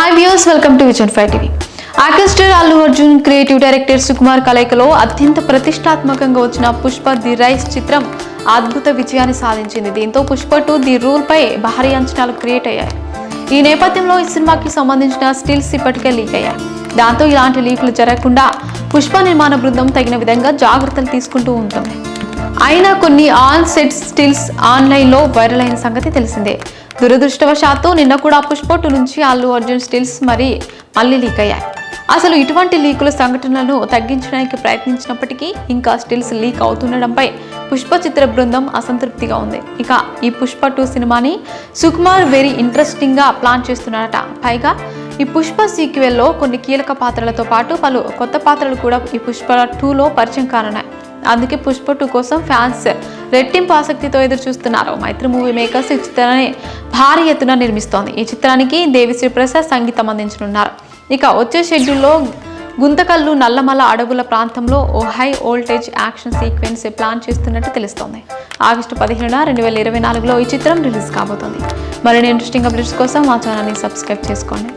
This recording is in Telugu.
Hi views welcome to vision five TV ఆర్కెస్టర్ Allu Arjun creative director Sukumar కలయికలో అత్యంత ప్రతిష్టాత్మకంగా వచ్చిన పుష్ప ది రైస్ చిత్రం అద్భుత విజయాన్ని సాధించింది. దీంతో పుష్ప టూ ది రూల్ పై భారీ అంచనాలు క్రియేట్ అయ్యాయి. ఈ నేపథ్యంలో ఈ సినిమాకి సంబంధించిన స్టిల్స్ ఇప్పటికే లీక్ అయ్యాయి. దాంతో ఇలాంటి లీకులు జరగకుండా పుష్ప నిర్మాణ బృందం తగిన విధంగా జాగ్రత్తలు తీసుకుంటూ ఉంటుంది. అయినా కొన్ని ఆన్ సెట్ స్టిల్స్ ఆన్లైన్లో వైరల్ అయిన సంగతి తెలిసిందే. దురదృష్టవశాత్తు నిన్న కూడా పుష్ప టూ నుంచి అల్లు అర్జున్ స్టిల్స్ మరి మళ్ళీ లీక్ అయ్యాయి. అసలు ఇటువంటి లీకుల సంఘటనలను తగ్గించడానికి ప్రయత్నించినప్పటికీ ఇంకా స్టిల్స్ లీక్ అవుతుండడంపై పుష్ప చిత్ర బృందం అసంతృప్తిగా ఉంది. ఇక ఈ పుష్ప టూ సినిమాని సుకుమార్ వెరీ ఇంట్రెస్టింగ్గా ప్లాన్ చేస్తున్నాడట పైగా ఈ పుష్ప సీక్వెల్లో కొన్ని కీలక పాత్రలతో పాటు పలు కొత్త పాత్రలు కూడా ఈ పుష్ప టూలో పరిచయం కానున్నాయి. అందుకే పుష్ప టూ కోసం ఫ్యాన్స్ రెట్టింపు ఆసక్తితో ఎదురు చూస్తున్నారు మైత్రి మూవీ మేకర్స్ ఈ చిత్రాన్ని భారీ ఎత్తున నిర్మిస్తోంది. ఈ చిత్రానికి దేవిశ్రీ ప్రసాద్ సంగీతం అందించనున్నారు. ఇక వచ్చే షెడ్యూల్లో గుంతకల్లు నల్లమల అడవుల ప్రాంతంలో ఓ high voltage action sequence plan చేస్తున్నట్టు తెలుస్తోంది. ఆగస్టు పదిహేనున రెండు వేల ఇరవై నాలుగులో ఈ చిత్రం రిలీజ్ కాబోతోంది. మరిన్ని ఇంట్రెస్టింగ్ అప్డేట్స్ కోసం మా ఛానల్ని సబ్స్క్రైబ్ చేసుకోండి.